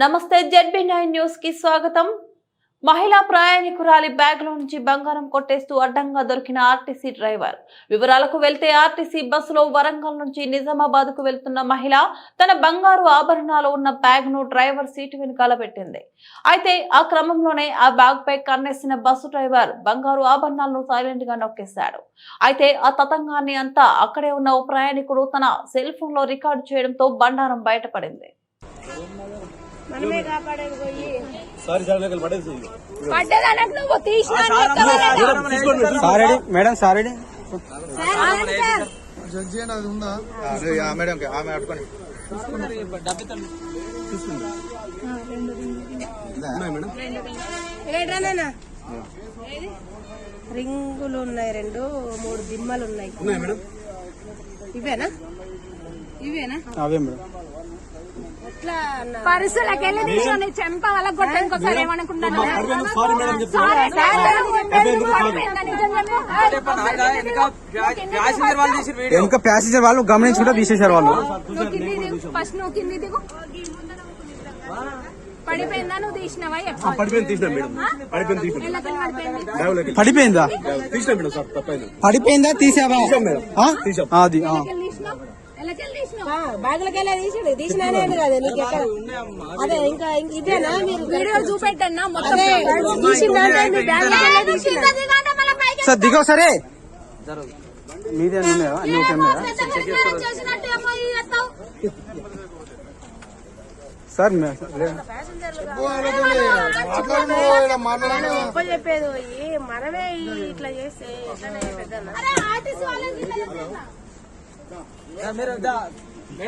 నమస్తే ZB nine న్యూస్కి స్వాగతం. మహిళా ప్రయాణికురాలి బ్యాగ్లో నుంచి బంగారం కొట్టేస్తూ అడ్డంగా దొరికిన ఆర్టీసీ డ్రైవర్. వివరాలకు వెళ్తే ఆర్టీసీ బస్సులో వరంగల్ నుంచి నిజామాబాద్కు వెళ్తున్న మహిళ తన బంగారు ఆభరణాలు ఉన్న బ్యాగ్ను డ్రైవర్ సీటు వెనుకాల పెట్టింది. అయితే ఆ క్రమంలోనే ఆ బ్యాగ్ పై కన్నేసిన బస్సు డ్రైవర్ బంగారు ఆభరణాలను సైలెంట్గా నొక్కేశాడు. అయితే ఆ తతంగాన్ని అంతా అక్కడే ఉన్న ఓ ప్రయాణికుడు తన సెల్ ఫోన్లో రికార్డు చేయడంతో బండారం బయటపడింది. మనమే కాపాడేది పోయి. సారీ సార్ దగ్గర పడేసి పడ్డదనకు నువ్వు తీసినా అని చెప్తావా? సారెడి మేడం సారెడి సార్, ఆగండి సార్. మేడం ఆమె? రింగులు. ఉన్నాయి రెండు మూడు దిమ్మలు ఉన్నాయి. ఇవేనా? ఇవేనా? అవే మేడం? పరుసులకి వెళ్ళి తీసుకొని చెంప? వెనుక ప్యాసింజర్ వాళ్ళు గమనించుకుంటే తీసేశారు వాళ్ళు. ఫస్ట్ నువ్వు కింది దిగు. పడిపోయిందా నువ్వు తీసినావా. పడిపోయింది తీసినా మేడం. పడిపోయింది తీసినా. ఎల్లకెళ్ళి పడిపోయింది? డ్రైవర్లకి పడిపోయిందా? తీసినా మేడం సార్ తప్పైంది. పడిపోయిందా తీసావా? మేడం. ఆ? తీసాం. ఆ, అది తీసాడు. కాదు నీకు ఎక్కడ? అదే ఇంకా ఇంక ఇదేనా మీరు? వీడియో చూపెట్టన్నా మొత్తం సార్ దిగో సరే మీదే అన్ని ఓకే సార్ మే- లే- గొప్ప చెప్పేది పోయి మనమే ఈ- ఇట్లా చేస్తే